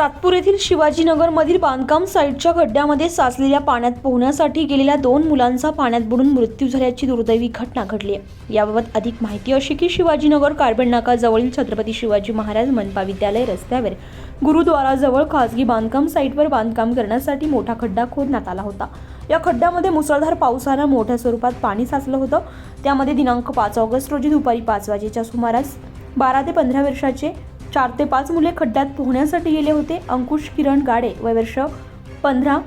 सातपूर येथील शिवाजीनगरमधील बांधकाम साईटच्या खड्ड्यामध्ये साचलेल्या पाण्यात पोहण्यासाठी गेलेल्या दोन मुलांचा पाण्यात बुडून मृत्यू झाल्याची दुर्दैवी घटना घडली आहे. याबाबत अधिक माहिती अशी की शिवाजीनगर कार्बन नाका जवळील छत्रपती शिवाजी महाराज मनपा विद्यालय रस्त्यावर गुरुद्वाराजवळ खासगी बांधकाम साईटवर बांधकाम करण्यासाठी मोठा खड्डा खोदण्यात आला होता. या खड्ड्यामध्ये मुसळधार पावसानं मोठ्या स्वरूपात पाणी साचलं होतं. त्यामध्ये दिनांक पाच ऑगस्ट रोजी दुपारी पाच वाजेच्या सुमारास बारा ते पंधरा वर्षाचे चार ते पाच मुले खड्ड्यात पोहण्यासाठी गेले होते. अंकुश किरण गाडे वयवर्ष पंधरा.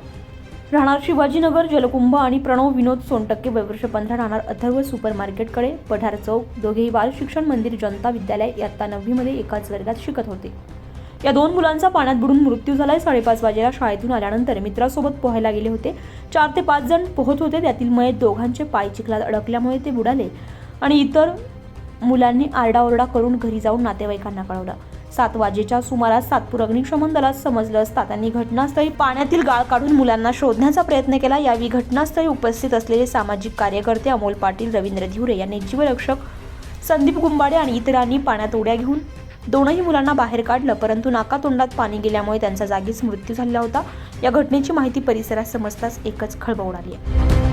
राहणार शिवाजीनगर जलकुंभ आणि प्रणव विनोद सोनटक्के वयवर्ष पंधरा. राहणार अथर्व सुपर मार्केटकडे पठार चौक. दोघेही बाल शिक्षण मंदिर जनता विद्यालय इयत्ता नववीमध्ये एकाच वर्गात शिकत होते. या दोन मुलांचा पाण्यात बुडून मृत्यू झालाय. साडेपाच वाजेला शाळेतून आल्यानंतर मित्रासोबत पोहायला गेले होते. चार ते पाच जण पोहत होते. त्यातील मयत दोघांचे पाय चिखलात अडकल्यामुळे ते बुडाले आणि इतर मुलांनी आरडाओरडा करून घरी जाऊन नातेवाईकांना कळवलं. सात वाजेच्या सुमारास सातपूर अग्निशमन दलात समजलं असता त्यांनी घटनास्थळी पाण्यातील गाळ काढून मुलांना शोधण्याचा प्रयत्न केला. यावेळी घटनास्थळी उपस्थित असलेले सामाजिक कार्यकर्ते अमोल पाटील रवींद्र धिवरे यांनी जीवरक्षक संदीप गुंबाडे आणि इतरांनी पाण्यात उड्या घेऊन दोनही मुलांना बाहेर काढलं. परंतु नाकातोंडात पाणी गेल्यामुळे त्यांचा जागीच मृत्यू झालेला होता. या घटनेची माहिती परिसरात समजताच एकच खळबळ उडाली आहे.